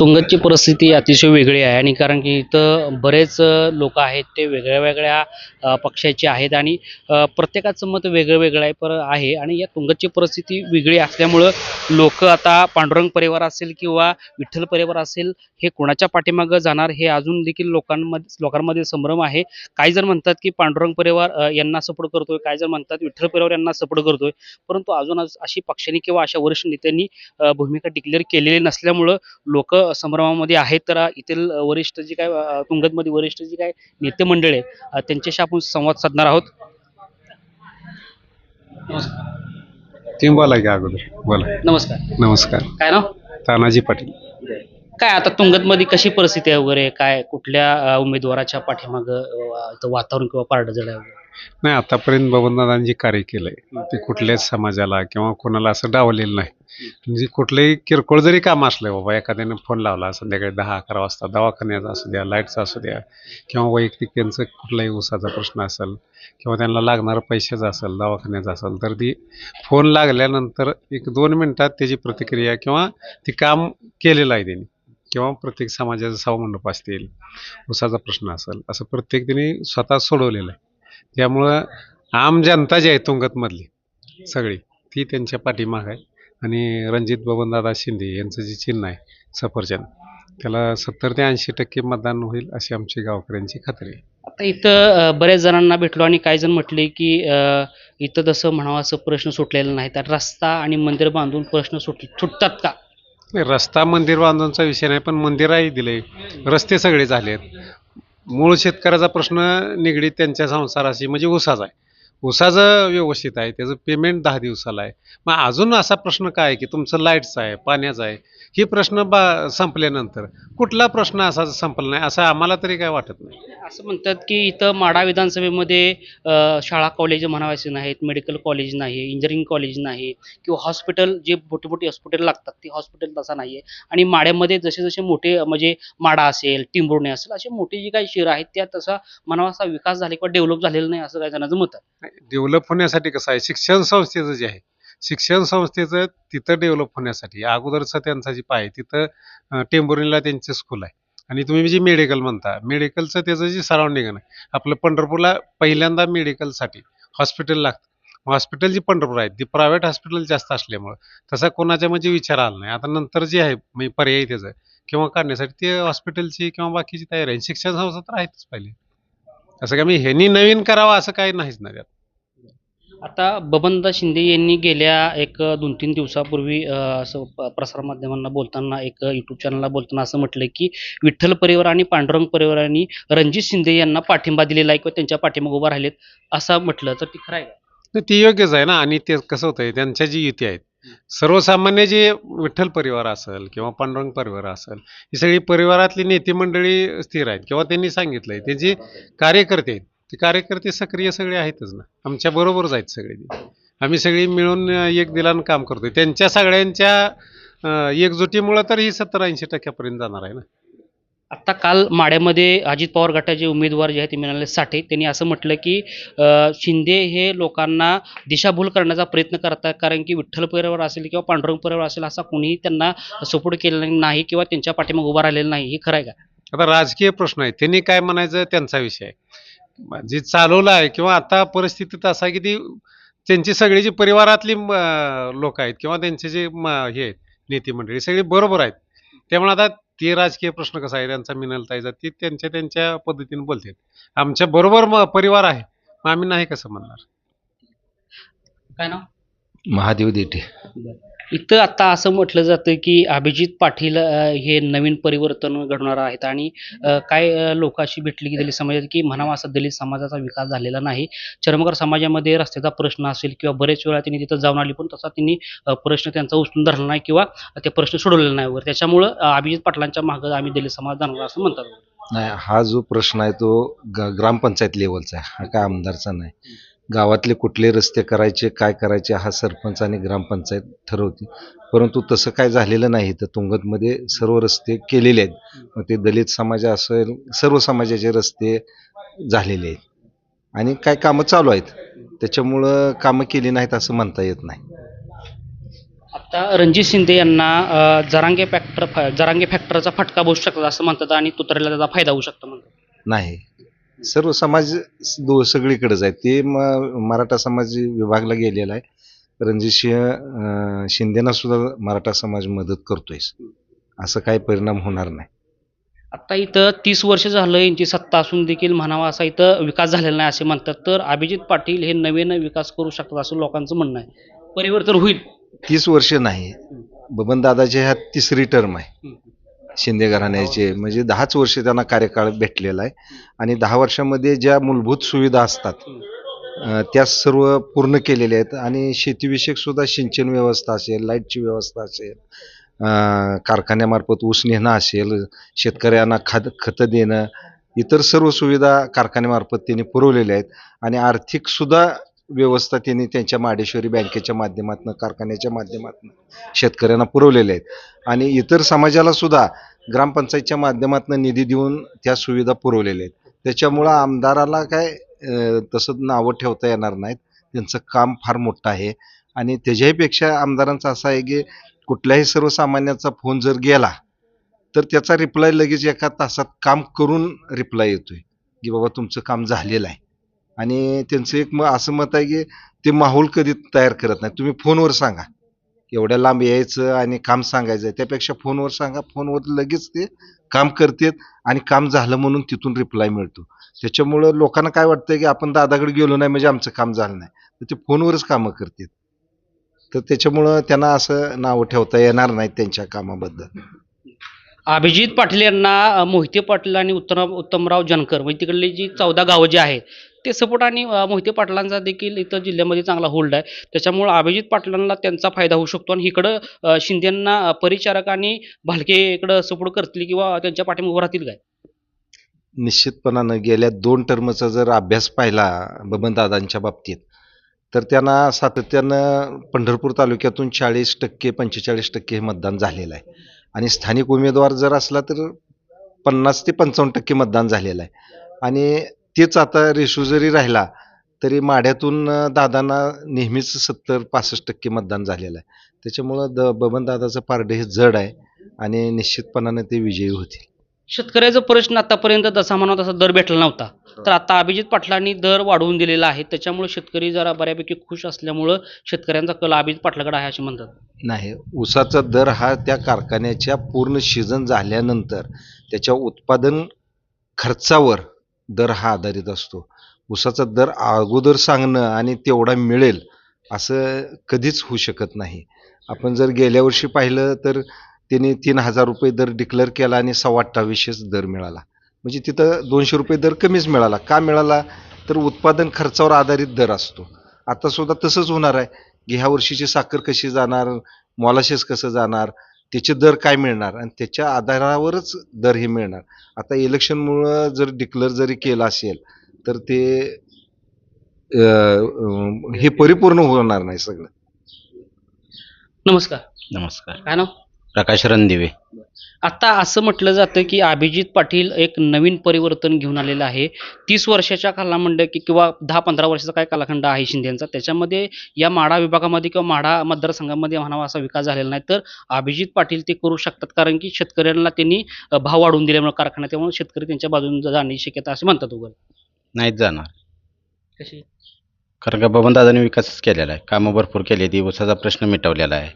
तुंगतची परिस्थिती अतिशय वेगळी आहे आणि कारण की इथं बरेच लोक आहेत ते वेगळ्या वेगळ्या पक्षाचे आहेत आणि प्रत्येकाचं मत वेगळं वेगळं आहे पर आहे. आणि या तुंगतची परिस्थिती वेगळी असल्यामुळं लोक आता पांडुरंग परिवार असेल किंवा विठ्ठल परिवार असेल हे कोणाच्या पाठीमागं जाणार हे अजून देखील लोकांमध्ये लोकांमध्ये संभ्रम आहे. काही जण म्हणतात की पांडुरंग परिवार यांना सपोर्ट करतोय. काही जण म्हणतात विठ्ठल परिवार यांना सपोर्ट करतोय. परंतु अजून अशी पक्षांनी किंवा अशा वरिष्ठ नेत्यांनी भूमिका डिक्लेअर केलेली नसल्यामुळं लोक संभ्रमामध्ये आहेत तर येथील वरिष्ठ जी काय तुंगतमध्ये वरिष्ठ जी काय नेते मंडळ आहे अ, त्यांच्याशी आपण संवाद साधणार आहोत. बोला की अगोदर बोला. नमस्कार. नमस्कार. काय नाव? तानाजी पाटील. काय आता तुंगतमध्ये कशी परिस्थिती आहे वगैरे? काय कुठल्या अ, उमेदवाराच्या पाठीमागं अ, इथं वातावरण किंवा पारड जड आहे वगैरे? नाही आतापर्यंत बबनदादांनी जे कार्य केलंय ते कुठल्याच समाजाला किंवा कोणाला असं डावलेलं नाही. म्हणजे कुठलंही किरकोळ जरी काम असलं बाबा एखाद्याने फोन लावला संध्याकाळी दहा अकरा वाजता दवाखान्याचा असू द्या लाईटचा असू द्या किंवा वैयक्तिक त्यांचं कुठलाही ऊसाचा प्रश्न असेल किंवा त्यांना लागणारं पैशाचा असेल दवाखान्याचा असेल तर ती फोन लागल्यानंतर एक दोन मिनटात त्याची प्रतिक्रिया किंवा ती काम केलेलं आहे त्यांनी. किंवा प्रत्येक समाजाचं सभामंडप असतील ऊसाचा प्रश्न असेल असं प्रत्येक त्यांनी स्वतः सोडवलेलं आहे. त्यामुळं आम जनता जी आहे तुंगतमधली सगळी ती त्यांच्या पाठीमाग आहे. आणि रणजित बबनदादा शिंदे यांचं जे चिन्ह आहे सफरचंद त्याला सत्तर ते ऐंशी टक्के मतदान होईल अशी आमची गावकऱ्यांची खात्री आहे. आता इथं बऱ्याच जणांना भेटलो आणि काही जण म्हटले की इथं तसं म्हणावं असं प्रश्न सुटलेला नाही. तर रस्ता आणि मंदिर बांधून प्रश्न सुट सुटतात का? रस्ता मंदिर बांधूनचा विषय नाही पण मंदिरही दिले. रस्ते सगळे झालेत. मूळ शेतकऱ्याचा प्रश्न निगडीत त्यांच्या संसाराशी म्हणजे ऊसाचा आहे. ऊसाचं व्यवस्थित आहे त्याचं पेमेंट दहा दिवसाला आहे. मग अजून असा प्रश्न काय आहे की तुमचं लाईटचा आहे पाण्याचा आहे हे प्रश्न बा संपल्यानंतर कुठला प्रश्न असा संपला नाही असं आम्हाला तरी काय वाटत नाही. असं म्हणतात की इथं माडा विधानसभेमध्ये अ, शाळा कॉलेज म्हणावायचे नाहीत मेडिकल कॉलेज नाही इंजिनिअरिंग कॉलेज नाही किंवा हॉस्पिटल जे मोठे मोठे हॉस्पिटल लागतात ते हॉस्पिटल तसा नाही आहे आणि माड्यामध्ये जसे जसे मोठे अ, म्हणजे माडा असेल टिंबुर्णे असेल असे मोठे जे काही शहरं आहेत त्या तसा म्हणावा असा विकास झाले किंवा डेव्हलप झालेला नाही असं काही जणांचं मत आहे. डेव्हलप होण्यासाठी कसं आहे? शिक्षण संस्थेचं जे आहे शिक्षण संस्थेचं तिथं डेव्हलप होण्यासाठी अगोदरचा त्यांचा जी पाय तिथं अं, त्यांचे स्कूल आहे. आणि तुम्ही जे मेडिकल म्हणता मेडिकलचं त्याचं जे सराउंडिंग आहे आपलं पंढरपूरला पहिल्यांदा मेडिकलसाठी हॉस्पिटल लागतं. हॉस्पिटल जी पंढरपूर आहेत ती प्रायव्हेट हॉस्पिटल जास्त असल्यामुळं तसा कोणाच्या म्हणजे विचार आला नाही. आता नंतर जे आहे म्हणजे पर्याय त्याचं किंवा काढण्यासाठी ते हॉस्पिटलची किंवा बाकीची तयारी आहे. शिक्षण संस्था तर आहेतच पहिले. असं काय मी ह्यांनी नवीन करावं असं काही नाहीच ना त्यात. आता बबनदा शिंदे यांनी गेल्या एक दोन तीन दिवसापूर्वी असं प्रसारमाध्यमांना बोलताना एक युट्यूब चॅनलला बोलताना असं म्हटलं की विठ्ठल परिवार आणि पांडुरंग परिवारांनी रणजित शिंदे यांना पाठिंबा दिलेला आहे किंवा त्यांच्या पाठिंबा उभा राहिलेत असं म्हटलं. तर ती खरं आहे का? ते योग्यच आहे ना. आणि ते कसं होतंय त्यांच्या जी युती आहेत सर्वसामान्य जे विठ्ठल परिवार असेल किंवा पांडुरंग परिवार असेल ही सगळी परिवारातली नेते मंडळी स्थिर आहेत. किंवा त्यांनी सांगितलंय ते जे कार्यकर्ते आहेत ते कार्यकर्ते सक्रिय सगळे आहेतच ना. आमच्या बरोबरच आहेत सगळे आम्ही सगळी मिळून एक दिलानं काम करतोय. त्यांच्या सगळ्यांच्या एकजुटीमुळं तर ही सत्तर ऐंशी टक्क्यापर्यंत जाणार आहे ना. आता काल माड्यामध्ये अजित पवार गटाचे उमेदवार जे आहेत ते मिळाले साठे. त्यांनी असं म्हटलं की शिंदे हे लोकांना दिशाभूल करण्याचा प्रयत्न करतात. कारण की विठ्ठल परिवार असेल किंवा पांडुरंग परिवार असेल असा कोणीही त्यांना सपोर्ट केलेला नाही किंवा त्यांच्या पाठीमागे उभा राहिलेला नाही. हे खरं आहे का? आता राजकीय प्रश्न आहे त्यांनी काय म्हणायचं? त्यांचा विषय आहे. जे चालवलं आहे किंवा आता परिस्थितीत असा आहे की ती त्यांची सगळी जी परिवारातली लोक आहेत किंवा त्यांचे जे म- हे आहेत नेते मंडळी सगळी बरोबर आहेत. त्यामुळे आता ते राजकीय प्रश्न कसा आहे? त्यांचा मिनलतायचा ते त्यांच्या त्यांच्या पद्धतीने बोलतात. आमच्या बरोबर म- परिवार आहे. मग आम्ही नाही कसं म्हणणार? काय ना महादेव देठे. इथं आता असं म्हटलं जातं की अभिजित पाटील हे नवीन परिवर्तन घडवणार आहेत आणि काय लोक अशी भेटली की दलित समाजात की म्हणावा असं दलित समाजाचा विकास झालेला नाही. चर्मकार समाजामध्ये रस्त्याचा प्रश्न असेल किंवा बरेच वेळा त्यांनी तिथं जाऊन आली पण तसा त्यांनी प्रश्न त्यांचा उचलून धरला नाही किंवा ते प्रश्न सोडवलेला नाही वगैरे त्याच्यामुळं अभिजित पाटलांच्या मागं आम्ही दलित समाज जाणार असं म्हणतात. नाही हा जो प्रश्न आहे तो ग्रामपंचायत लेवलचा आहे हा काय आमदारचा नाही. गावातले कुठले रस्ते करायचे काय करायचे हा सरपंच आणि ग्रामपंचायत ठरवते. परंतु तसं काय झालेलं नाही. तर तुंगतमध्ये सर्व रस्ते केलेले आहेत. मग ते दलित समाज असेल सर्व समाजाचे रस्ते झालेले आहेत. आणि काय कामं चालू आहेत. त्याच्यामुळं कामं केली नाहीत असं म्हणता येत नाही. आता रणजित शिंदे यांना अ, जरांगे फॅक्टर जरांगे फॅक्टरचा फटका बसू शकतो असं म्हणतात आणि तुतरेला त्याचा फायदा होऊ शकतो म्हणतात. नाही. सर्व समाज दो सगळीकडेच आहे ते म मराठा समाज विभागला गेलेला आहे. रणजित सिंह अं, शिंदेना सुद्धा मराठा समाज मदत करतोय. असं काही परिणाम होणार नाही. आता इथं तीस वर्ष झालं यांची सत्ता असून देखील म्हणावा असा इथं विकास झालेला नाही असे म्हणतात. तर अभिजित पाटील हे नवीन विकास करू शकतात असं लोकांचं म्हणणं आहे. परिवर्तन होईल. तीस वर्ष नाही. बबन दादाचे ह्या तिसरी टर्म आहे. शिंदे घराण्याचे. म्हणजे दहाच वर्ष त्यांना कार्यकाळ भेटलेला आहे. आणि दहा वर्षामध्ये ज्या मूलभूत सुविधा असतात त्या सर्व पूर्ण केलेल्या आहेत. आणि शेतीविषयक सुद्धा सिंचन व्यवस्था असेल लाईटची व्यवस्था असेल कारखान्यामार्फत ऊस नेणं असेल शेतकऱ्यांना खाद खतं देणं इतर सर्व सुविधा कारखान्यामार्फत त्यांनी पुरवलेल्या आहेत. आणि आर्थिक सुद्धा व्यवस्था त्यांनी त्यांच्या माडेश्वरी बँकेच्या माध्यमातून कारखान्याच्या माध्यमातून शेतकऱ्यांना पुरवलेल्या आहेत. आणि इतर समाजाला सुद्धा ग्रामपंचायतच्या माध्यमातून निधी देऊन त्या सुविधा पुरवलेल्या आहेत. त्याच्यामुळं आमदाराला काय तसं नावं ठेवता येणार नाहीत. त्यांचं काम फार मोठं आहे. आणि त्याच्याहीपेक्षा आमदारांचं असं आहे की कुठल्याही सर्वसामान्याचा फोन जर गेला तर त्याचा रिप्लाय लगेच एका तासात काम करून रिप्लाय येतोय की बाबा तुमचं काम झालेलं आहे. आणि त्यांचं एक म असं मत आहे की ते माहोल कधी तयार करत नाही तुम्ही फोनवर सांगा. एवढ्या लांब यायचं आणि काम सांगायचं त्यापेक्षा फोनवर सांगा. फोनवर लगेच ते काम करतात आणि काम झालं म्हणून तिथून रिप्लाय मिळतो. त्याच्यामुळं लोकांना काय वाटतं की आपण दादाकडे गेलो नाही म्हणजे आमचं काम झालं नाही. तर ते फोनवरच कामं करतात. तर त्याच्यामुळं त्यांना असं नावं ठेवता येणार नाही त्यांच्या कामाबद्दल. अभिजित पाटील यांना मोहिते पाटील आणि उत्तम उत्तमराव जानकर म्हणजे तिकडली जी चौदा गावं जी आहेत ते सपोर्ट आणि मोहिते पाटलांचा देखील इथं जिल्ह्यामध्ये चांगला होल्ड आहे. त्याच्यामुळं अभिजित पाटलांना त्यांचा फायदा होऊ शकतो आणि इकडं शिंदेंना परिचारक आणि भालके इकडं सपोर्ट करतील किंवा त्यांच्या पाठीमागे राहतील काय? निश्चितपणानं गेल्या दोन टर्मचा जर अभ्यास पाहिला बबनदादांच्या बाबतीत तर त्यांना सातत्यानं पंढरपूर तालुक्यातून चाळीस टक्के पंचेचाळीस टक्के हे मतदान झालेलं आहे. आणि स्थानिक उमेदवार जर असला तर पन्नास ते पंचावन्न टक्के मतदान झालेलं आहे. आणि तेच आता रेशो जरी राहिला तरी माढ्यातून दादांना नेहमीच सत्तर पासष्ट टक्के मतदान झालेलं आहे. त्याच्यामुळं द बबनदादाचं पारडे हे जड आहे आणि निश्चितपणाने ते विजयी होतील. शेतकऱ्याचा प्रश्न आतापर्यंत जसा म्हणावा तसा दर भेटला नव्हता. तर आता अभिजित पाटलांनी दर वाढवून दिलेला आहे. त्याच्यामुळे शेतकरी जरा बऱ्यापैकी खुश असल्यामुळं शेतकऱ्यांचा कल अभिजित पाटलाकडे आहे असे म्हणतात. नाही ऊसाचा दर हा त्या कारखान्याच्या पूर्ण सीझन झाल्यानंतर त्याच्या उत्पादन खर्चावर दर हा आधारित असतो. ऊसाचा दर अगोदर सांगणं आणि तेवढा मिळेल असं कधीच होऊ शकत नाही. आपण जर गेल्या वर्षी पाहिलं तर त्यांनी तीन हजार रुपये दर डिक्लेअर केला आणि सव्वा अठ्ठावीसशेच दर मिळाला. म्हणजे तिथं दोनशे रुपये दर कमीच मिळाला. का मिळाला? तर उत्पादन खर्चावर आधारित दर असतो. आता सुद्धा तसंच होणार आहे. की ह्या वर्षीची साखर कशी जाणार? मॉलाशेस कसं जाणार? त्याचे दर काय मिळणार? आणि त्याच्या आधारावरच दर हे मिळणार. आता इलेक्शनमुळं जर डिक्लेअर जरी केलं असेल तर ते हे परिपूर्ण होणार नाही सगळं. नमस्कार. नमस्कार. काय नाव? प्रकाश रणदिवे. आता असं म्हटलं जातं की अभिजित पाटील एक नवीन परिवर्तन घेऊन आलेलं आहे. तीस वर्षाच्या कालाखंड की किंवा दहा पंधरा वर्षाचा काय कालखंड आहे शिंदेचा? त्याच्यामध्ये या माढा विभागामध्ये किंवा माढा मतदारसंघामध्ये म्हणावा असा विकास झालेला नाही. तर अभिजित पाटील ते करू शकतात कारण की शेतकऱ्यांना त्यांनी भाव वाढवून दिल्यामुळे कारखान्यात त्यामुळे शेतकरी त्यांच्या बाजूने जाण्याची शक्यता असे म्हणतात उघड नाहीच जाणार. कशी? कारण का बबनदादांनी विकासच केलेला आहे. कामं भरपूर केली ती ऊसाचा प्रश्न मिटवलेला आहे.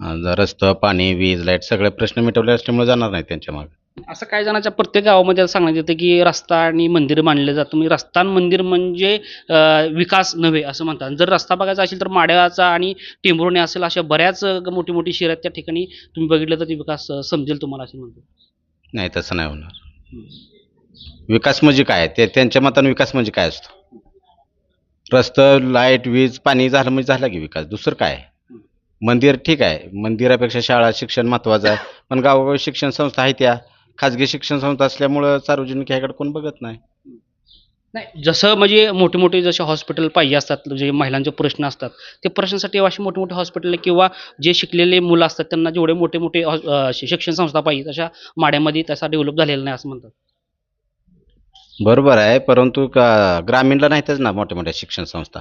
रस्तं पाणी वीज लाइट सगळे प्रश्न मिटवले असल्यामुळे जाणार नाही त्यांच्या मागे. असं काही जणांच्या प्रत्येक गावामध्ये असं सांगण्यात येतं की रस्ता आणि मंदिर मानलं जातं म्हणजे रस्ता आणि मंदिर म्हणजे अं, विकास नव्हे असं म्हणतात. जर रस्ता बघायचा असेल तर माड्याचा आणि टेंभुर्णी असेल अशा बऱ्याच मोठी मोठी शहर आहेत त्या ठिकाणी. तुम्ही बघितलं तर ते विकास अं, समजेल तुम्हाला असं म्हणतो नाही तसं नाही होणार. विकास म्हणजे काय? ते त्यांच्या मताने विकास म्हणजे काय असतो? रस्तं लाइट वीज पाणी झालं म्हणजे झाला की विकास. दुसरं काय? आहे? मंदिर ठीक आहे. मंदिरापेक्षा शाळा शिक्षण महत्त्वाचं आहे. पण गावोगावी शिक्षण संस्था आहे त्या खाजगी शिक्षण संस्था असल्यामुळं सार्वजनिक ह्याकडे कोण बघत नाही. नाही जसं म्हणजे मोठे मोठे जसे हॉस्पिटल पाहिजे असतात जे महिलांचे प्रश्न असतात ते प्रश्नासाठी अशी मोठे मोठे हॉस्पिटल किंवा जे शिकलेले मुलं असतात त्यांना जेवढे मोठे मोठे शिक्षण संस्था पाहिजे तशा माड्यामध्ये तसा डेव्हलप झालेला नाही असं म्हणतात. बरोबर आहे परंतु का ग्रामीणला नाहीतच ना मोठ्या मोठ्या शिक्षण संस्था?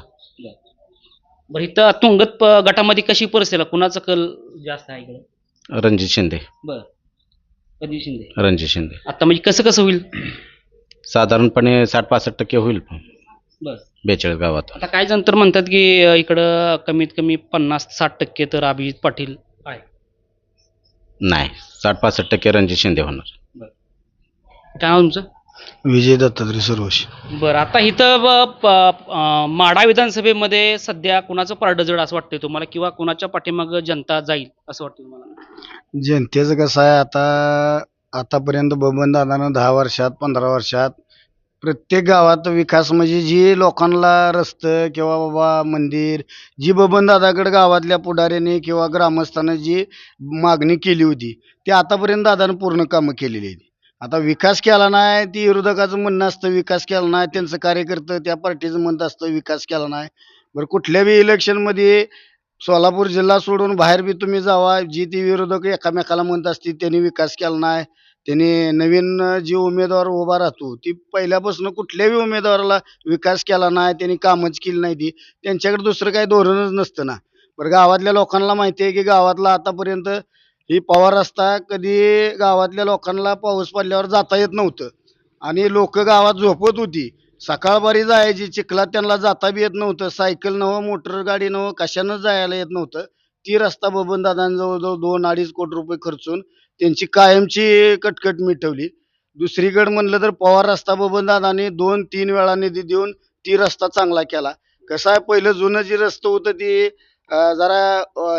बरं इथं तुंगत प- गटामध्ये कशी परिस्थिती आहे? कुणाचा कल जास्त आहे इकडे? रणजित शिंदे. बर. कधी शिंदे. रणजित शिंदे. आता म्हणजे कसं कसं होईल? साधारणपणे साठ पासष्ट टक्के होईल बर. बेचाळीस गावात. आता काही जण तर म्हणतात की अं, इकडं कमीत कमी पन्नास साठ टक्के तर अभिजित पाटील आहे. नाही साठ पासष्ट टक्के रणजित शिंदे होणार. काय नाव तुमचं? विजय दत्तात्रय सर्वशी बरं आता इथं ब- प- अं, माढा विधानसभेमध्ये सध्या कुणाचं पारडं जड असं वाटतंय तुम्हाला? किंवा कुणाच्या पाठीमागं जनता जाईल असं वाटतं तुम्हाला? जनतेचं कसं आहे आता आतापर्यंत बबन दादानं दहा वर्षात पंधरा वर्षात प्रत्येक गावात विकास म्हणजे जी लोकांना रस्तं किंवा बाबा मंदिर जी बबन दादाकडे गावातल्या पुढाऱ्याने किंवा ग्रामस्थानं जी मागणी केली होती ती आतापर्यंत दादानं पूर्ण कामं केलेली आहेत. आता विकास केला नाही ती विरोधकाचं म्हणणं असतं विकास केला नाही त्यांचं कार्यकर्तं त्या पार्टीचं म्हणत असतं विकास केला नाही. बरं कुठल्याबी इलेक्शनमध्ये सोलापूर जिल्हा सोडून बाहेर बी तुम्ही जावा जी ती विरोधक एकामेकाला म्हणत असतील त्यांनी विकास केला नाही त्यांनी नवीन जी उमेदवार उभा राहतो ती पहिल्यापासून कुठल्याही उमेदवाराला विकास केला नाही त्यांनी कामच केली नाही ती त्यांच्याकडे दुसरं काही धोरणच नसतं ना. बरं गावातल्या लोकांना माहिती आहे की गावातला आतापर्यंत ही पवार रस्ता कधी गावातल्या लोकांना पाऊस पडल्यावर जाता येत नव्हतं. आणि लोक गावात झोपत होती. सकाळबारी जायची चिखलात त्यांना जाता बी येत नव्हतं. सायकल नवं मोटर गाडी नवं कशानं जायला येत नव्हतं. ती रस्ता बबन दोन अडीच कोटी रुपये खर्चून त्यांची कायमची कटकट मिटवली. दुसरीकडे म्हणलं तर पवार रस्ता बबन दोन तीन वेळा निधी देऊन ती रस्ता चांगला केला. कसं आहे पहिलं जुनं जी रस्तं होतं ती जरा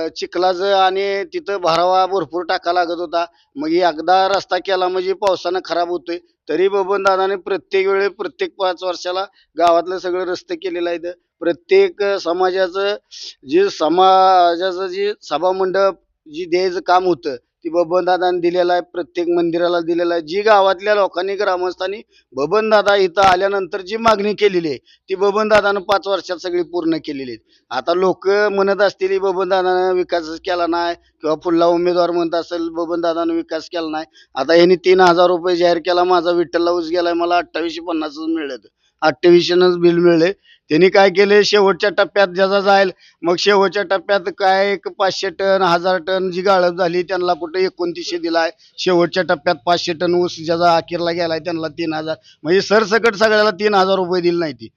चिखलाचं आणि तिथं भरावा भरपूर टाका लागत होता. मग एकदा रस्ता केला म्हणजे पावसानं खराब होतोय. तरी बबन दादाने प्रत्येक वेळी प्रत्येक पाच वर्षाला गावातलं सगळं रस्ते केलेलं आहे. प्रत्येक समाजाचं जे समाजाचं जे सभामंडप जी द्यायचं काम होतं ती बबन दिलेला दिलेलं आहे प्रत्येक मंदिराला दिलेला आहे. जी गावातल्या लोकांनी ग्रामस्थांनी बबन दादा इथं आल्यानंतर जी मागणी केलेली आहे ती बबन दादानं पाच वर्षात सगळी पूर्ण केलेली आहे आता लोक म्हणत असतील बबनदादानं विकास विकासच केला नाही किंवा पुढला उमेदवार म्हणत असेल बबनदादानं विकास केला नाही आता यांनी तीन हजार रुपये जाहीर केला माझा विठ्ठलला ऊस गेलाय मला अठ्ठावीसशे पन्नासच मिळले अठ्ठावीसशेनंच बिल मिळले त्यांनी काय केले? शेवटच्या टप्प्यात ज्याचा जाईल मग शेवटच्या टप्प्यात काय एक पाचशे टन हजार टन जी गाळप झाली त्यांना कुठे एकोणतीसशे दिलाय. शेवटच्या टप्प्यात पाचशे टन ऊस ज्याचा अखेरला गेलाय त्यांना तीन हजार. म्हणजे सरसकट सगळ्याला तीन हजार रुपये दिले नाही ती.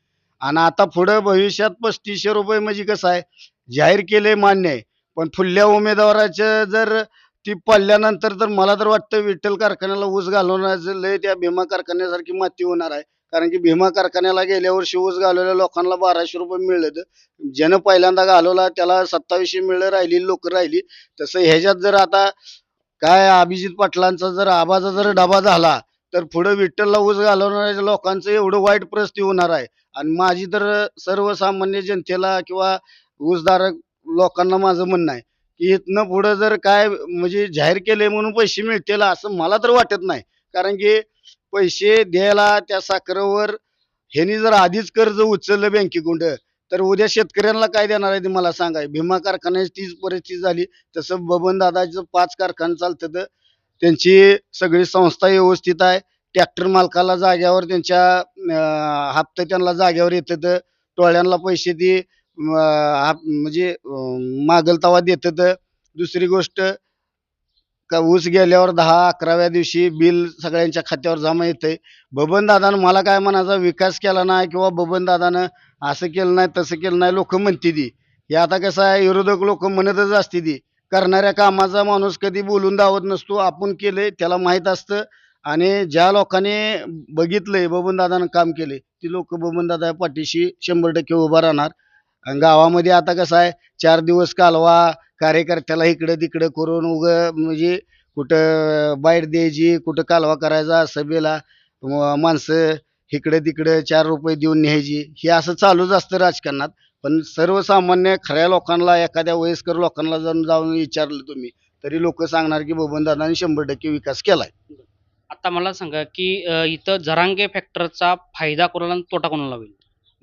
आणि आता पुढं भविष्यात पस्तीसशे रुपये म्हणजे कसं आहे? जाहीर केले मान्य आहे. पण फुडल्या उमेदवाराचं जर ती पडल्यानंतर तर मला तर वाटतं विठ्ठल कारखान्याला ऊस घालवण्याचं लय त्या भीमा कारखान्यासारखी माती होणार आहे. कारण की भीमा कारखान्याला गेल्या वर्षी ऊस घालवलेल्या लोकांना बाराशे रुपये मिळले ज्यानं पहिल्यांदा घालवला त्याला सत्तावीसशे मिळलं राहिली लोक राहिली. तसं ह्याच्यात जर आता काय अभिजित पाटलांचा जर आबाचा जर डबा झाला तर पुढे विठ्ठलला ऊस घालवणाऱ्या लोकांचं एवढं वाईट परिस्थिती होणार आहे. आणि माझी तर सर्वसामान्य जनतेला किंवा ऊसधारक लोकांना माझं म्हणणं आहे की इथनं पुढं जर काय म्हणजे जाहीर केले म्हणून पैसे मिळतील असं मला तर वाटत नाही. कारण की पैसे द्यायला त्या साखरेवर ह्यानी जर आधीच कर्ज उचललं बँकेकडून तर उद्या शेतकऱ्यांना काय देणार आहे ते मला सांगाय भीमा कारखान्याची तीच परिस्थिती झाली. तसं बबन दादाचं पाच कारखाने चालतं तर त्यांची सगळी संस्था व्यवस्थित आहे. ट्रॅक्टर मालकाला जाग्यावर त्यांच्या हप्ते त्यांना जाग्यावर येतात. टोळ्यांना पैसे दे हाप- म्हणजे मागलतावा मागल तवा देतात. दुसरी गोष्ट का ऊस गेल्यावर दहा अकराव्या दिवशी बिल सगळ्यांच्या खात्यावर जमा येते बबन दादानं मला काय म्हणायचा? विकास केला नाही किंवा बबन दादानं असं केलं नाही तसं केलं नाही लोक म्हणते ती. हे आता कसं आहे विरोधक लोक म्हणतच असते ती. करणाऱ्या कामाचा माणूस कधी बोलून दावत नसतो. आपण केले त्याला माहीत असतं. आणि ज्या लोकांनी बघितलंय बबन दादानं काम केले ती लोक बबन दादा पाठीशी शंभर टक्के उभा राहणार. आणि गावामध्ये आता कसं आहे चार दिवस कालवा कार्यकर्त्याला इकडं तिकडं करून उग म्हणजे कुठं बाईट द्यायची कुठं कालवा करायचा सभेला माणसं इकडे तिकडे चार रुपये देऊन न्यायची. हे असं चालूच असतं राजकारणात. पण सर्वसामान्य खऱ्या लोकांना एखाद्या वयस्कर लोकांना जर जाऊन विचारलं तुम्ही तरी लोक सांगणार की बबन दादाने शंभर टक्के विकास केलाय. आता मला सांगा की इथं जरांगे फॅक्टरचा फायदा कोणाला तोटा कोणाला होईल?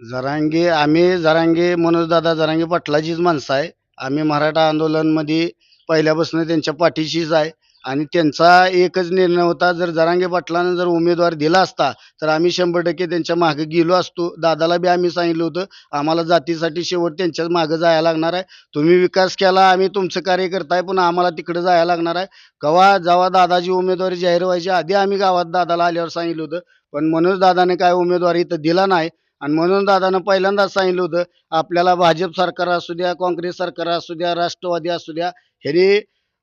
जरांगे आम्ही जरांगे मनोजदादा जरांगे पाटलाचीच माणसं आहे. आम्ही मराठा आंदोलनमध्ये पहिल्यापासून त्यांच्या पाठीशीच आहे. आणि त्यांचा एकच निर्णय होता जर जरांगे पाटलानं जर उमेदवार दिला असता तर आम्ही शंभर टक्के त्यांच्या मागे गेलो असतो. दादाला बी आम्ही सांगितलं होतं आम्हाला जातीसाठी शेवट त्यांच्याच मागं जायला लागणार आहे. तुम्ही विकास केला आम्ही तुमचं कार्य करताय पण आम्हाला तिकडं जायला लागणार आहे. कवा जेव्हा दादाची उमेदवारी जाहीर व्हायची आधी आम्ही गावात दादाला आल्यावर सांगितलं होतं. पण मनोज दादाने काय उमेदवारी इथं दिला नाही आणि म्हणून दादानं पहिल्यांदाच सांगितलं होतं आपल्याला भाजप सरकार असू द्या काँग्रेस सरकार असू द्या राष्ट्रवादी असू द्या ह्यानी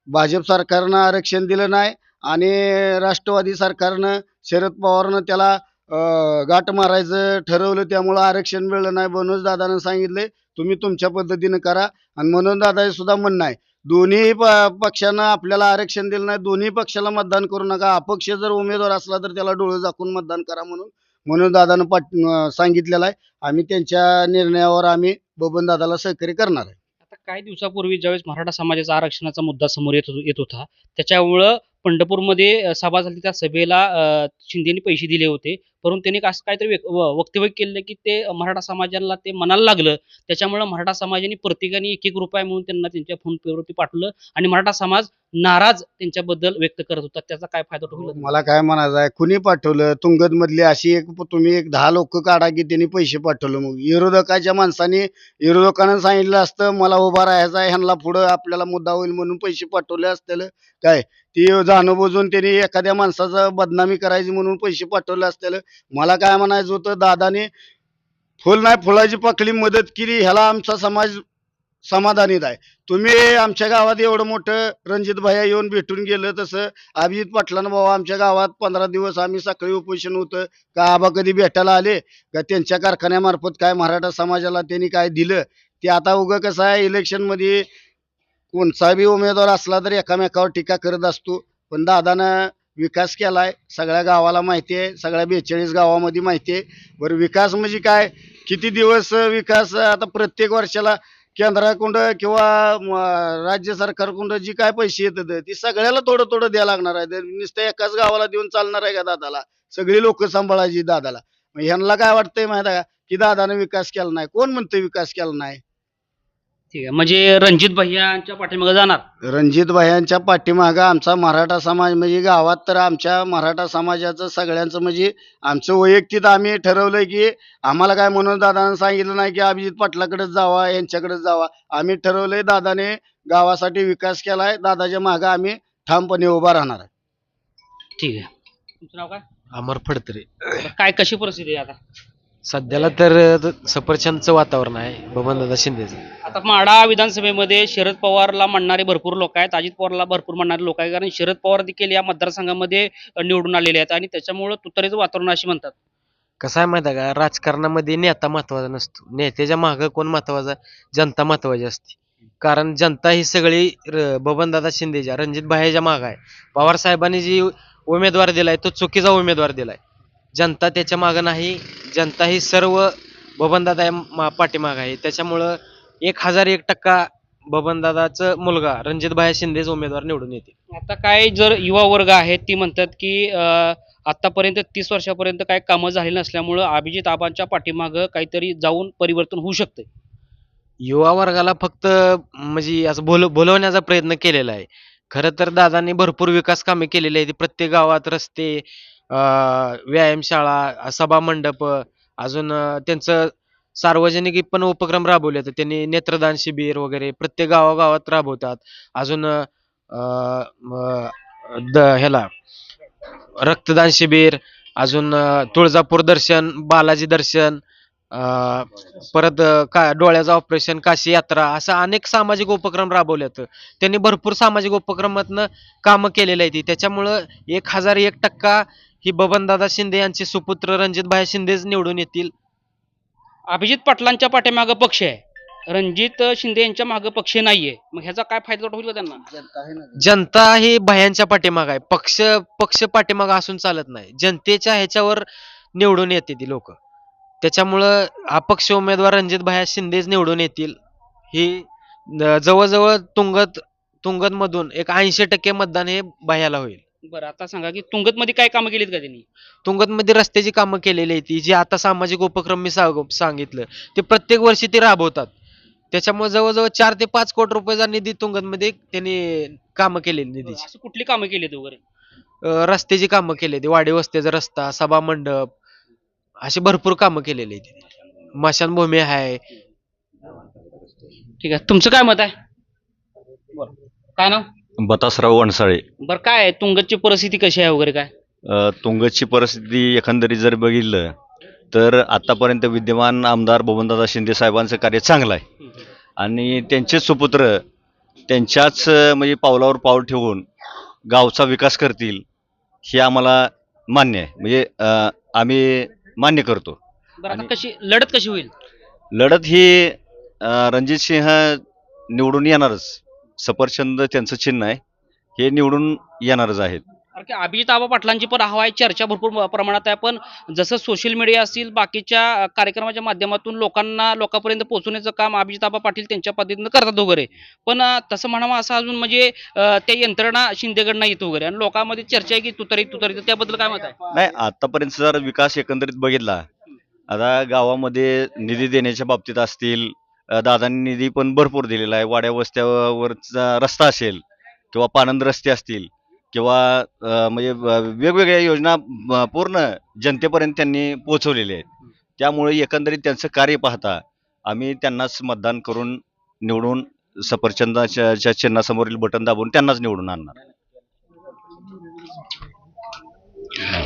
भाजप सरकारनं आरक्षण दिलं नाही आणि राष्ट्रवादी सरकारनं शरद पवारनं त्याला गाठ मारायचं ठरवलं त्यामुळं आरक्षण मिळलं नाही म्हणूनच दादानं सांगितले तुम्ही तुमच्या पद्धतीनं करा. आणि म्हणून दादा सुद्धा म्हणणं आहे दोन्ही प- पक्षानं आपल्याला आरक्षण दिलं नाही दोन्ही पक्षाला मतदान करू नका. अपक्ष जर उमेदवार असला तर त्याला डोळे झाकून मतदान करा म्हणून म्हणून दादानं पाट सांगितलेलं आहे. आम्ही त्यांच्या निर्णयावर आम्ही बबन दादाला सहकार्य करणार आहे. आता काही दिवसापूर्वी ज्यावेळेस मराठा समाजाचा आरक्षणाचा मुद्दा समोर येत हो- येत होता त्याच्यामुळं पंढरपूरमध्ये अ, सभा झाली त्या सभेला अ, शिंदेनी पैसे दिले होते. करून त्यांनी असं काहीतरी व- वक्तव्य केलं की ते मराठा समाजाला ते मनाला लागलं. त्याच्यामुळे मराठा समाजाने प्रत्येकाने एक एक रुपया म्हणून त्यांना त्यांच्या फोन पेवरती पाठवलं आणि मराठा समाज नाराज त्यांच्याबद्दल व्यक्त करत होता. त्याचा काय फायदा होईल मला काय म्हणायचं आहे कुणी पाठवलं? तुंगत मधली अशी एक तुम्ही एक दहा लोक काढा की त्यांनी पैसे पाठवलं मग. विरोधकाच्या माणसाने विरोधकानं सांगितलं असतं मला उभा राहायचा आहे ह्यांना पुढं आपल्याला मुद्दा होईल म्हणून पैसे पाठवले असतील. काय? ती जाणं बुजून त्यांनी एखाद्या माणसाचं बदनामी करायची म्हणून पैसे पाठवले असतील. मला काय म्हणायचं होतं दादाने फुल नाही फुलाची पकडी मदत केली ह्याला आमचा समाज समाधानीत आहे. तुम्ही आमच्या गावात एवढं मोठं रणजित भैया येऊन भेटून गेलं तसं अभिजित पाटलानं भाऊ आमच्या गावात पंधरा दिवस आम्ही सकाळी उपोषण होतं का आबा कधी भेटायला आले का त्यांच्या कारखान्यामार्फत काय मराठा समाजाला त्यांनी काय दिलं ते आता उगं कसं आहे इलेक्शनमध्ये कोणचा बी उमेदवार असला तरी एकामेकावर टीका करत असतो पण दादानं विकास केला आहे सगळ्या गावाला माहिती आहे. सगळ्या बेचाळीस गावामध्ये माहिती आहे. बरं विकास म्हणजे काय? किती दिवस विकास आता प्रत्येक वर्षाला केंद्राकडून किंवा राज्य सरकारकडून जी काय पैसे येतात ती सगळ्याला थोडं थोडं द्यावं लागणार आहे. नुसतं एकाच गावाला देऊन चालणार आहे का दादाला? सगळी लोक सांभाळायची दादाला. मग ह्यांना काय वाटतंय माहिती आहे का? की दादाने विकास केला नाही. कोण म्हणतंय विकास केला नाही? ठीक आहे. म्हणजे रणजित भैयांच्या पाठीमागे जाणार? रणजित भायांच्या पाठीमागं आमचा मराठा समाज म्हणजे गावात तर आमच्या मराठा समाजाचं सगळ्यांचं म्हणजे आमचं वैयक्तिक आम्ही ठरवलंय की आम्हाला काय म्हणून दादानं सांगितलं नाही की अभिजित पाटलाकडेच जावा यांच्याकडेच जावा. आम्ही ठरवलंय दादाने गावासाठी विकास केलाय दादाच्या मागं आम्ही ठामपणे उभा राहणार आहे. ठीक आहे. तुमचं नाव काय? अमर फडतरे. बरं, काय कशी परिस्थिती आहे आता? सध्याला तर सफरचंदचं वातावरण आहे बबनदादा शिंदेचं. आता माडा विधानसभेमध्ये शरद पवारला म्हणणारे भरपूर लोक आहेत. अजित पवारला भरपूर म्हणणारे लोक आहेत. कारण शरद पवार देखील या मतदारसंघामध्ये निवडून आलेले आहेत आणि त्याच्यामुळं तुतारीचं वातावरण अशी म्हणतात. कसं आहे माहिती आहे का? राजकारणामध्ये नेता महत्त्वाचा नसतो. नेत्याच्या मागं कोण महत्त्वाचा जनता महत्वाची असते. कारण जनता ही सगळी र- बबनदादा शिंदेच्या रणजित भाईच्या मागं आहे. पवार साहेबांनी जी उमेदवार दिलाय तो चुकीचा उमेदवार दिलाय. जनता त्याच्या मागं नाही. जनता ही सर्व बबनदादा या मा- पाठीमागं आहे. त्याच्यामुळं एक हजार एक टक्का बबनदादाचं मुलगा रणजित भाई शिंदेच उमेदवार निवडून येतील. आता काय जर युवा वर्ग आहेत ती म्हणतात की अ, आतापर्यंत तीस वर्षापर्यंत काय कामं झाली नसल्यामुळं अभिजित आबांच्या पाठीमागं काहीतरी जाऊन परिवर्तन होऊ शकतं युवा वर्गाला फक्त म्हणजे असं बोल बोलवण्याचा प्रयत्न केलेला आहे. खरं तर दादांनी भरपूर विकास कामे केलेली आहेत. प्रत्येक गावात रस्ते अं, व्यायामशाळा सभा मंडप अजून अं, त्यांचं सार्वजनिक पण उपक्रम राबवले आहेत. त्यांनी नेत्रदान शिबिर वगैरे प्रत्येक गावागावात राबवतात. अजून द ह्याला रक्तदान शिबिर अजून तुळजापूर दर्शन बालाजी दर्शन परत का डोळ्याचं ऑपरेशन काशी यात्रा असा अनेक सामाजिक उपक्रम राबवले राबवल्यात त्यांनी भरपूर सामाजिक उपक्रमातनं कामं केलेली आहेत. त्याच्यामुळं एक हजार एक टक्का ही बबनदादा शिंदे यांचे सुपुत्र रणजितभाई शिंदेच निवडून येतील. अभिजित पाटलांच्या पाठीमागं पक्ष आहे. रणजित शिंदे यांच्या मागं पक्ष नाहीये. मग ह्याचा काय फायदा होईल का त्यांना? जनता ही भयांच्या पाठीमाग आहे. पक्ष पक्ष पाठीमाग असून चालत नाही. जनतेच्या ह्याच्यावर निवडून येते ती लोक. त्याच्यामुळं अपक्ष उमेदवार रणजित भाया शिंदेच निवडून येतील. ही न- जवळजवळ तुंगत तुंगत मधून एक ऐंशी टक्के मतदान हे भायाला होईल. बरं आता सांगा की तुंगत मध्ये काय कामं केलीत का त्यांनी? तुंगतमध्ये रस्त्याची कामं केलेली आहेत ती जी आता सामाजिक उपक्रम मी सांग- सांगितलं ते प्रत्येक वर्षी ते राबवतात. त्याच्यामुळे जवळजवळ चार ते पाच कोटी रुपयाचा निधी तुंगतमध्ये त्यांनी कामं केलेली निधीची. असं कुठली कामं केली वगैरे? अं, रस्त्याची कामं केली ती वाडी वस्त्याचा रस्ता सभा मंडप अशी भरपूर कामं केलेली आहेत मशानभूमी आहे. ठीक आहे तुमचं काय मत आहे? बरं काय नाव? बतासराव वणसाळे बरं काय आहे? तुंगतची परिस्थिती कशी आहे वगैरे काय? अ, तुंगतची परिस्थिती एकंदरीत जर बघितलं तर आतापर्यंत विद्यमान आमदार बबनदादा शिंदे साहेबांचं कार्य चांगलं आहे. आणि त्यांचेच सुपुत्र त्यांच्याच अ, म्हणजे पावलावर पाऊल ठेवून गावचा विकास करतील हे आम्हाला मान्य आहे. म्हणजे अ, आम्ही मान्य करतो. बरं आता आणि- कशी लढत कशी होईल? लढत ही अ, रणजित सिंह निवडून येणारच. सफरचंद त्यांचं चिन्ह आहे. हे निवडून येणारच आहेत. कारण की अभिजित आबा पाटलांची पण हवा आहे चर्चा भरपूर प्रमाणात आहे पण जसं सोशल मीडिया असतील बाकीच्या कार्यक्रमाच्या माध्यमातून लोकांना लोकांपर्यंत पोहोचवण्याचं काम अभिजित आबा पाटील त्यांच्या पद्धतीनं करतात वगैरे. पण तसं म्हणावं असं अजून म्हणजे त्या यंत्रणा शिंदेकडनं येत वगैरे. आणि लोकांमध्ये चर्चा आहे की तुतारी तुतारी तर त्याबद्दल काय मत आहे? नाही आतापर्यंत जर विकास एकंदरीत बघितला आता गावामध्ये निधी देण्याच्या बाबतीत असतील दादांनी निधी पण भरपूर दिलेला आहे. वाड्या वस्त्यावरचा रस्ता असेल किंवा पानंद रस्ते असतील किंवा म्हणजे वेगवेगळ्या योजना पूर्ण जनतेपर्यंत त्यांनी पोहोचवलेल्या आहेत. त्यामुळे एकंदरीत त्यांचं कार्य पाहता आम्ही त्यांनाच मतदान करून निवडून सफरचंदाच्या च्या चिन्हासमोरील बटन दाबून त्यांनाच निवडून आणणार.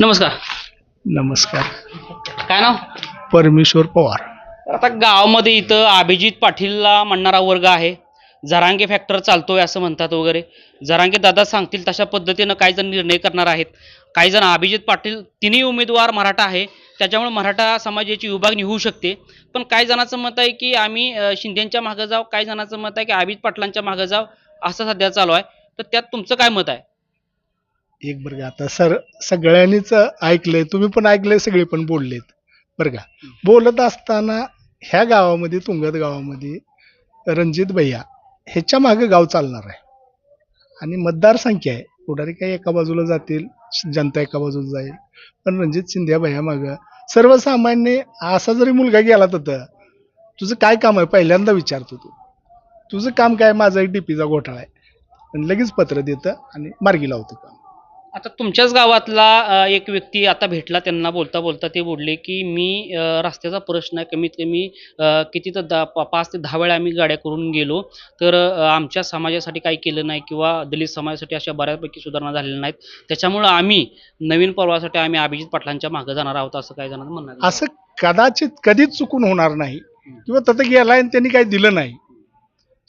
नमस्कार. नमस्कार. काय नाव? परमेश्वर पवार. आता गावामध्ये इथं अभिजित पाटीलला म्हणणारा वर्ग आहे. जरांगे फॅक्टर चालतोय असं म्हणतात वगैरे. जरांगे दादा सांगतील तशा पद्धतीनं काही जण निर्णय करणार आहेत. काही जण अभिजित पाटील तिन्ही उमेदवार मराठा आहे. त्याच्यामुळे मराठा समाजाची विभागणी होऊ शकते. पण काही जणांचं मत आहे की आम्ही शिंदेच्या मागं जाऊ काही जणांचं मत आहे की अभिजित पाटलांच्या मागं जाऊ असं सध्या चालू आहे. तर त्यात तुमचं काय मत आहे? एक बरं का आता सर सगळ्यांनीच ऐकलंय तुम्ही पण ऐकलंय सगळे पण बोललेत. बरं का? बोलत असताना ह्या गावामध्ये तुंगत गावामध्ये रणजित भैया ह्याच्या मागं गाव चालणार आहे. आणि मतदारसंख्या आहे. पुढारी काही एका बाजूला जातील जनता एका बाजूला जाईल. पण रणजित शिंदे भैया मागं सर्वसामान्य असा जरी मुलगा गेला तर तुझं काय काम आहे? पहिल्यांदा विचारतो तू. तुझं काम काय? माझा एक डीपीचा घोटाळा आहे. आणि लगेच पत्र देतं आणि मार्गी लावतं काम. आता तुमच्याच गावातला एक व्यक्ती आता भेटला त्यांना बोलता बोलता ते बोलले की मी रस्त्याचा प्रश्न आहे. कमीत कमी किती तर पा- पाच ते दहा वेळा आम्ही गाड्या करून गेलो तर आमच्या समाजासाठी काही केलं नाही किंवा दलित समाजासाठी अशा बऱ्यापैकी सुधारणा झालेल्या नाहीत. त्याच्यामुळं आम्ही नवीन पर्वासाठी आम्ही अभिजित पाटलांच्या मागं जाणार आहोत असं काही जणांचं म्हणणं आहे. असं कदाचित कधीच चुकून होणार नाही किंवा तिथं गेलाय आणि त्यांनी काही दिलं नाही.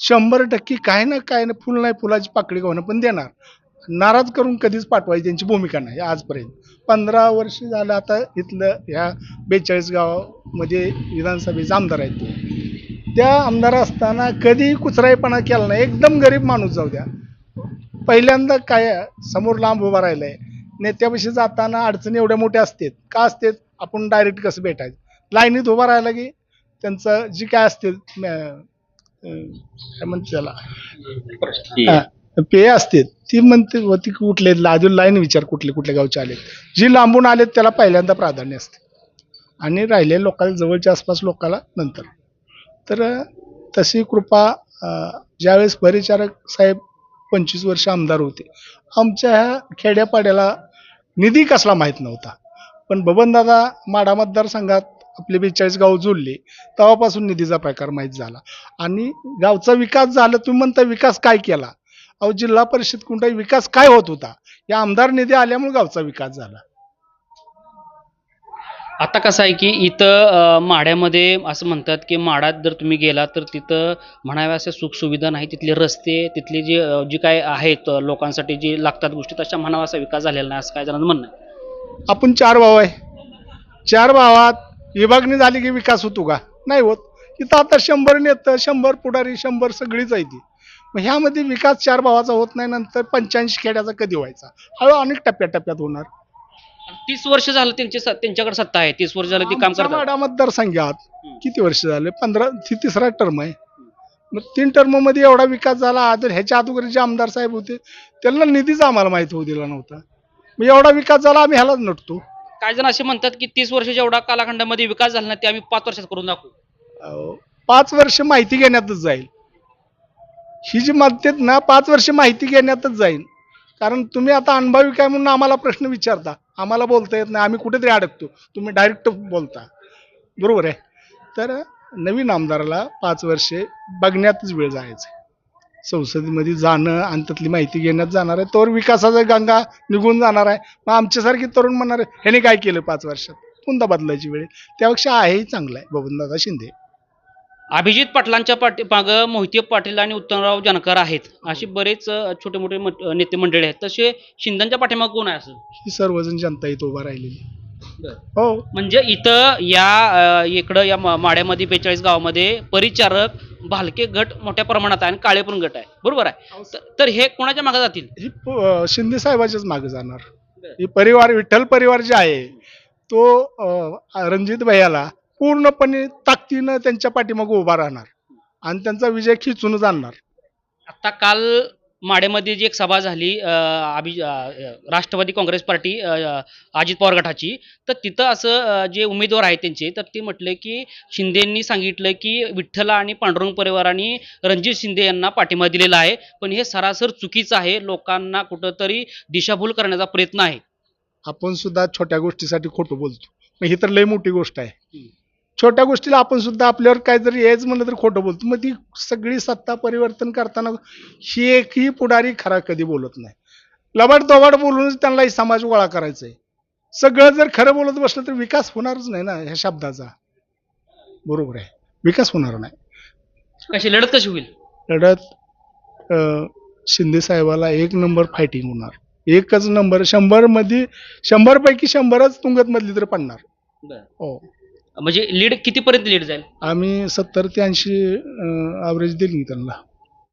शंभर टक्के काय ना काय ना फुल नाही फुलाची पाकळी होणं पण देणार. नाराज करून कधीच पाठवायची त्यांची भूमिका नाही आजपर्यंत. पंधरा वर्ष झालं आता इथलं ह्या बेचाळीस गावामध्ये विधानसभेचे आमदार आहेत ते. त्या आमदार असताना कधी कुचराईपणा केला नाही. एकदम गरीब माणूस जाऊ द्या. पहिल्यांदा काय आहे, समोर लांब उभा राहिलाय. नेत्यापाशी जाताना अडचणी एवढ्या मोठ्या असतात. का असतात? आपण डायरेक्ट कसं भेटायचं? लाईनीत उभा राहिला की त्यांचं जी काय असते म- अं, काय म्हणते त्याला? पेय असते ती म्हणते व ती कुठले? अजून लाईन विचार कुठले कुठल्या गावचे आले जी लांबून आलेत त्याला पहिल्यांदा प्राधान्य असते. आणि राहिलेल्या लोकांना जवळच्या आसपास लोकाला नंतर. तर तशी कृपा ज्यावेळेस परिचारक साहेब पंचवीस वर्ष आमदार होते आमच्या ह्या खेड्यापाड्याला निधी कसला माहीत नव्हता. पण बबनदादा माडा मतदारसंघात आपले बेचाळीस गाव जोडले तेव्हापासून निधीचा प्रकार माहीत झाला. आणि गावचा विकास झाला तुम्ही म्हणता विकास काय केला? अहो जिल्हा परिषद कोणताही विकास काय होत होता? या आमदार निधी आल्यामुळे गावचा विकास झाला. आता कसं आहे की इथं अ, माढ्यामध्ये असं म्हणतात की माढ्यात जर तुम्ही गेला तर तिथं म्हणाव्या अशा सुखसुविधा नाही. तिथले रस्ते तिथले जे जे काय आहेत लोकांसाठी जे लागतात गोष्टी तशा म्हणावा असा विकास झालेला नाही असं काय जणांचं म्हणणं आहे? आपण चार भाव आहे. चार भावात विभागणी झाली की विकास होतो का? नाही होत. इथं आता शंभर नेतं शंभर पुढारी शंभर सगळीच आहे ती. मग ह्यामध्ये विकास चार भावाचा होत नाही नंतर पंच्याऐंशी खेड्याचा कधी व्हायचा? हळू अनेक टप्प्याटप्प्यात होणार. तीस वर्ष झालं त्यांचे स- त्यांच्याकडे सत्ता आहे. तीस वर्ष झालं ते काम आमच्या करतात. माढा मतदारसंघात हम्म. किती वर्ष झाले? पंधरा ती तिसरा टर्म आहे. मग तीन टर्ममध्ये एवढा विकास झाला आज ह्याच्या अगोदर जे आमदार साहेब होते त्यांना निधीच आम्हाला माहीत होऊ दिला नव्हता. मग एवढा विकास झाला आम्ही ह्यालाच नटतो. काही जण असे म्हणतात की तीस वर्षाच्या एवढा कालखंडामध्ये विकास झाला नाही ते आम्ही पाच वर्षात करून दाखवू. अहो, पाच वर्ष माहिती घेण्यातच जाईल. ही जी मदत ना पाच वर्ष माहिती घेण्यातच जाईल कारण तुम्ही आता अनुभवी काय म्हणून आम्हाला प्रश्न विचारता. आम्हाला बोलता येत नाही. आम्ही कुठेतरी अडकतो. तुम्ही डायरेक्ट बोलता. बरोबर आहे? तर नवीन आमदाराला पाच वर्षे बघण्यातच वेळ जायचं संसदेमध्ये जाणं आणि त्यातली माहिती घेण्यात जाणार आहे. तोवर विकासाचा गंगा निघून जाणार आहे. मग आमच्यासारखे तरुण म्हणणार ह्याने काय केलं पाच वर्षात? पुन्हा बदलायची वेळ त्यापेक्षा आहेही चांगला आहे. बबनदादा शिंदे. अभिजित पाटलांच्या पाठीमागं मोहिते पाटील आणि उत्तमराव जानकर आहेत. असे बरेच छोटे मोठे नेते मंडळी आहेत. तसे शिंदेच्या पाठीमागं कोण आहे असं? ही सर्वजण जनता इथं उभा राहिलेली. हो. म्हणजे इथं या इकडं या माड्यामध्ये बेचाळीस गावामध्ये परिचारक भालके गट मोठ्या प्रमाणात आहे आणि काळे पण गट आहे. बरोबर आहे? तर- तर हे कोणाच्या मागे जातील? ही प- शिंदे साहेबाच्याच मागे जाणार. ही परिवार विठ्ठल परिवार जे आहे तो अं, रणजित भैयाला पूर्णपणे ताकदीनं त्यांच्या पाठीमागे उभा राहणार आणि त्यांचा विजय खिचूनच आणणार आता काल माड्यामध्ये जी एक सभा झाली अभि राष्ट्रवादी काँग्रेस पार्टी अजित पवार गटाची तर तिथं असं जे उमेदवार आहेत त्यांचे तर ते म्हटले की शिंदेंनी सांगितलं की विठ्ठला आणि पांडुरंग परिवाराने रणजित शिंदे यांना पाठिंबा दिलेला आहे पण हे सरासर चुकीचं आहे लोकांना कुठंतरी दिशाभूल करण्याचा प्रयत्न आहे. आपण सुद्धा छोट्या गोष्टीसाठी खोटं बोलतो. मग ही तर लय मोठी गोष्ट आहे. छोट्या गोष्टीला आपण सुद्धा आपल्यावर काहीतरी यायचं म्हणलं तर खोटं बोलतो. मग ती सगळी सत्ता परिवर्तन करताना ही एकही पुढारी खरा कधी बोलत नाही. लबाड दोबाड बोलूनच त्यांना समाज गोळा करायचा आहे. सगळं जर खरं बोलत बसलं तर विकास होणारच नाही ना ह्या शब्दाचा. बरोबर आहे. विकास होणार नाही. कशी लढत कशी होईल? लढत शिंदे साहेबाला एक नंबर फायटिंग होणार. एकच नंबर शंभरमध्ये शंभर पैकी शंभरच तुंगत मधली तर पडणार. हो. म्हणजे लीड कितीपर्यंत लीड जाईल? आम्ही सत्तर ते ऐंशी ॲव्हरेज दिली त्यांना.